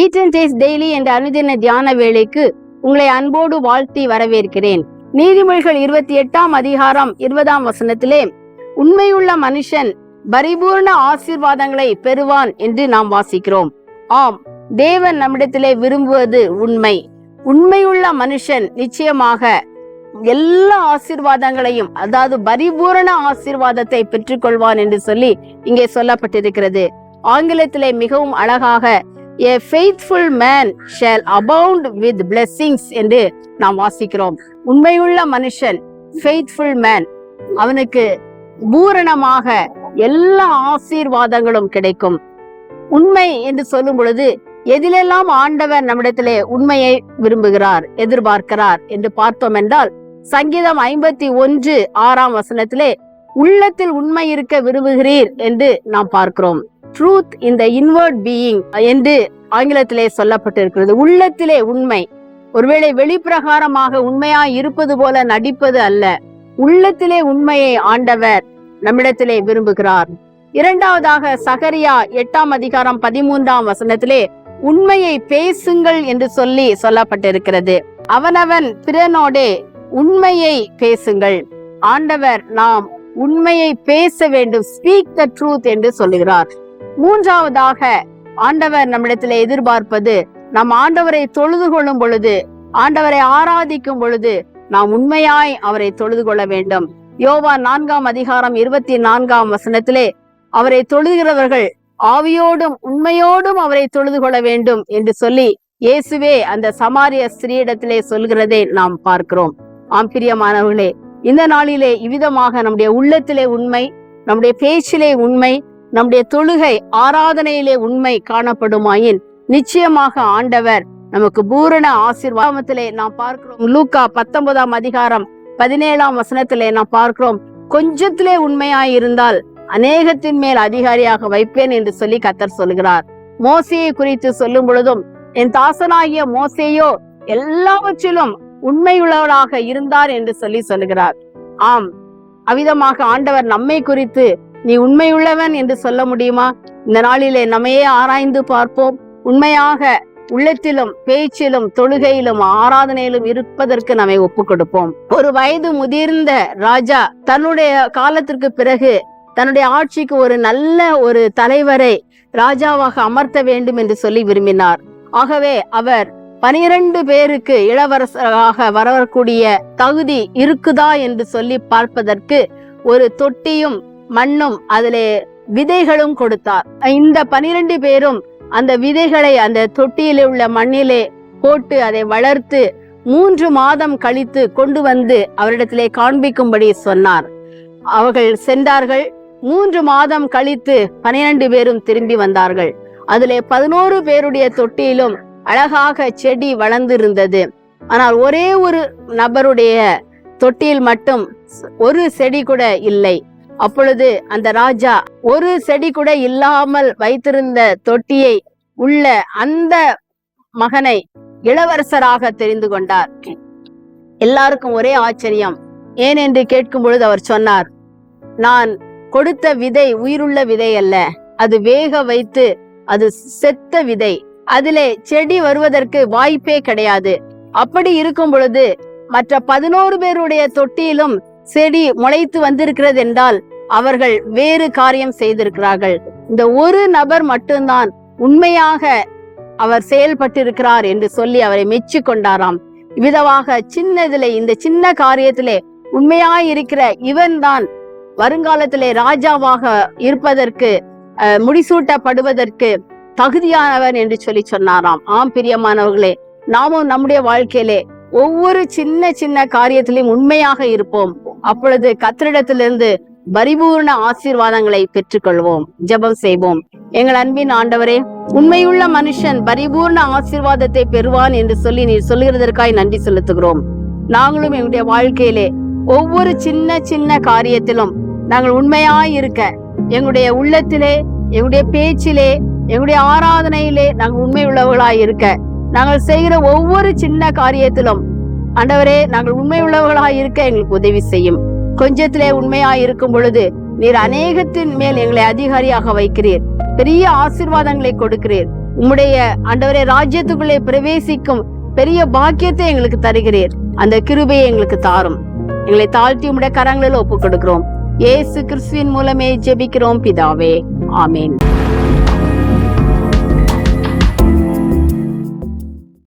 Eat and daily என்ற அனுதின தியான வேலைக்கு உங்களை அன்போடு வாழ்த்தி வரவேற்கிறேன். நீதிமொழிகள் இருபத்தி எட்டாம் அதிகாரம் இருபதாம் வசனத்திலே உண்மையுள்ள மனுஷன் பரிபூர்ண ஆசீர்வாதங்களை பெறுவான் என்று நாம் வாசிக்கிறோம். ஆம் தேவன் நம்மிடத்திலே விரும்புவது உண்மை. உண்மையுள்ள மனுஷன் நிச்சயமாக எல்லா ஆசீர்வாதங்களையும் அதாவது பரிபூரண ஆசீர்வாதத்தை பெற்றுக்கொள்வான் என்று சொல்லி இங்கே சொல்லப்பட்டிருக்கிறது. ஆங்கிலத்திலே மிகவும் அழகாக a faithful man shall abound with blessings என்று நாம் வாசிக்கிறோம். உண்மையுள்ள மனுஷன் ஃபெய்த்ஃபுல் மேன் அவனுக்கு பூரணமாக எல்லா ஆசீர்வாதங்களும் கிடைக்கும். உண்மை என்று சொல்லும் பொழுது எதிலெல்லாம் ஆண்டவர் நம்மிடத்திலே உண்மையை விரும்புகிறார் எதிர்பார்க்கிறார் என்று பார்த்தோம் என்றால் சங்கீதம் ஐம்பத்தி ஒன்று ஆறாம் வசனத்திலே உள்ளத்தில் உண்மை இருக்க விரும்புகிறீர் என்று நாம் பார்க்கிறோம். ட்ரூத் இந்த இன்வர்ட் பீயிங் என்று ஆங்கிலத்திலே சொல்லப்பட்டிருக்கிறது. உள்ளத்திலே உண்மை. ஒருவேளை வெளிப்பிரகாரமாக உண்மையாய் இருப்பது போல நடிப்பது அல்ல. உள்ளத்திலே உண்மையை ஆண்டவர் நம்மிடத்திலே விரும்புகிறார். இரண்டாவதாக சகரியா எட்டாம் அதிகாரம் பதிமூன்றாம் வசனத்திலே உண்மையை பேசுங்கள் என்று சொல்லி சொல்லப்பட்டிருக்கிறது. அவனவன் பிறனோடே உண்மையை பேசுங்கள். ஆண்டவர் நாம் உண்மையை பேச வேண்டும். ஸ்பீக் த ட்ரூத் என்று சொல்லுகிறார். மூன்றாவதாக ஆண்டவர் நம்மிடத்தில் எதிர்பார்ப்பது நம் ஆண்டவரை தொழுது கொள்ளும் பொழுது ஆண்டவரை ஆராதிக்கும் பொழுது நாம் உண்மையாய் அவரை தொழுது கொள்ள வேண்டும். யோவா நான்காம் அதிகாரம் இருபத்தி நான்காம் வசனத்திலே அவரை தொழுகிறவர்கள் ஆவியோடும் உண்மையோடும் அவரை தொழுது கொள்ள வேண்டும் என்று சொல்லி இயேசுவே அந்த சமாரிய ஸ்திரீயிடத்திலே சொல்கிறதை நாம் பார்க்கிறோம். ஆம் பிரியமானவர்களே இந்த நாளிலே இவ்விதமாக நம்முடைய உள்ளத்திலே உண்மை நம்முடைய பேச்சிலே உண்மை நம்முடைய தொழுகை ஆராதனையிலே உண்மை காணப்படுமாயின் நிச்சயமாக ஆண்டவர் நமக்கு பூரண ஆசீர்வாதத்திலே நாம் பார்க்கிறோம். லூக்கா பத்தொன்பதாம் அதிகாரம் பதினேழாம் வசனத்திலே நாம் பார்க்கிறோம். கொஞ்சத்திலே உண்மையாய் இருந்தால் அநேகத்தின் மேல் அதிகாரியாக வைப்பேன் என்று சொல்லி கத்தர் சொல்கிறார். மோசையை குறித்து சொல்லும் பொழுதும் என் தாசனாகிய மோசையோ எல்லாவற்றிலும் உண்மையுள்ளவராக இருந்தார் என்று சொல்லி சொல்லுகிறார் ஆம் அவிதமாக ஆண்டவர் நம்மை குறித்து நீ உண்மையுள்ளவன் என்று சொல்ல முடியுமா? இந்த நாளிலே நம்மையே ஆராய்ந்து பார்ப்போம். உண்மையாக உள்ளத்திலும் பேச்சிலும் தொழுகையிலும் ஆராதனையிலும் இருப்பதற்கு நம்மை ஒப்பு கொடுப்போம். ஒரு வயது முதிர்ந்த ராஜா தன்னுடைய காலத்திற்கு பிறகு தன்னுடைய ஆட்சிக்கு ஒரு நல்ல ஒரு தலைவரை ராஜாவாக அமர்த்த வேண்டும் என்று சொல்லி விரும்பினார். ஆகவே அவர் பனிரெண்டு பேருக்கு இளவரசராக வரக்கூடிய தகுதி இருக்குதா என்று சொல்லி பார்ப்பதற்கு ஒரு தொட்டியும் மண்ணும் அதிலே விதைகளும் கொடுத்தார். இந்த பனிரெண்டு பேரும் அந்த விதைகளை அந்த தொட்டியிலே உள்ள மண்ணிலே போட்டு அதை வளர்த்து மூன்று மாதம் கழித்து கொண்டு வந்து அவரிடத்திலே காண்பிக்கும்படி சொன்னார். அவர்கள் சென்றார்கள். மூன்று மாதம் கழித்து பனிரெண்டு பேரும் திரும்பி வந்தார்கள். அதிலே பதினோரு பேருடைய தொட்டியிலும் அழகாக செடி வளர்ந்திருந்தது. ஆனால் ஒரே ஒரு நபருடைய தொட்டியில் மட்டும் ஒரு செடி கூட இல்லை. அப்பொழுது அந்த ராஜா ஒரு செடி கூட இல்லாமல் வைத்திருந்த தொட்டியை உள்ள அந்த மகனை இளவரசராக தெரிந்து கொண்டார். எல்லாருக்கும் ஒரே ஆச்சரியம். ஏன் என்று கேட்கும் பொழுது அவர் சொன்னார் நான் கொடுத்த விதை உயிருள்ள விதை அல்ல. அது வேக வைத்து அது செத்த விதை. அதிலே செடி வருவதற்கு வாய்ப்பே கிடையாது. அப்படி இருக்கும் பொழுது மற்ற பதினோரு பேருடைய தொட்டியிலும் செடி முளைத்து வந்திருக்கிறது என்றால் அவர்கள் வேறு காரியம் செய்திருக்கிறார்கள். இந்த ஒரு நபர் மட்டும்தான் உண்மையாக அவர் செயல்பட்டிருக்கிறார் என்று சொல்லி அவரை மெச்சு கொண்டாராம். விதவாக சின்னதிலே இந்த சின்ன காரியத்திலே உண்மையாய் இருக்கிற இவன் தான் வருங்காலத்திலே ராஜாவாக இருப்பதற்கு முடிசூட்டப்படுவதற்கு தகுதியானவன் என்று சொல்லி சொன்னாராம். ஆம் பிரியமானவர்களே நாமும் நம்முடைய வாழ்க்கையிலே ஒவ்வொரு சின்ன சின்ன காரியத்திலையும் உண்மையாக இருப்போம். அப்பொழுது கத்திரிடத்திலிருந்து பரிபூர்ண ஆசீர்வாதங்களை பெற்றுக்கொள்வோம் ஜெபம் செய்வோம். எங்கள் அன்பின் ஆண்டவரே உண்மையுள்ள மனுஷன் பரிபூர்ண ஆசீர்வாதத்தை பெறுவான் என்று சொல்லி நீர் சொல்லுகிறதற்காய் நன்றி செலுத்துகிறோம். நாங்களும் எங்களுடைய வாழ்க்கையிலே ஒவ்வொரு சின்ன சின்ன காரியத்திலும் நாங்கள் உண்மையாய் இருக்க எங்களுடைய உள்ளத்திலே எங்களுடைய பேச்சிலே எங்களுடைய ஆராதனையிலே நாங்கள் உண்மை உள்ளவர்களாய் இருக்க நாங்கள் செய்கிற ஒவ்வொரு சின்ன காரியத்திலும் ஆண்டவரே நாங்கள் உண்மை உள்ளவர்களாய் இருக்க எங்களுக்கு உதவி செய்யும். கொஞ்சத்திலே உண்மையா இருக்கும் பொழுது நீர் அநேகத்தின் மேல் எங்களை அதிகாரியாக வைக்கிறீர். பெரிய ஆசிர்வாதங்களை கொடுக்கிறீர். உம்முடைய அண்டவரே ராஜ்யத்துக்குள்ளே பிரவேசிக்கும் பெரிய பாக்கியத்தை எங்களுக்கு தருகிறீர். அந்த கிருபையை எங்களுக்கு தாரும். எங்களை தாழ்த்தி உம்முடைய கரங்களில் ஒப்புக் கொடுக்கிறோம் இயேசு கிறிஸ்துவின் மூலமே ஜெபிக்கிறோம் பிதாவே. ஆமேன்.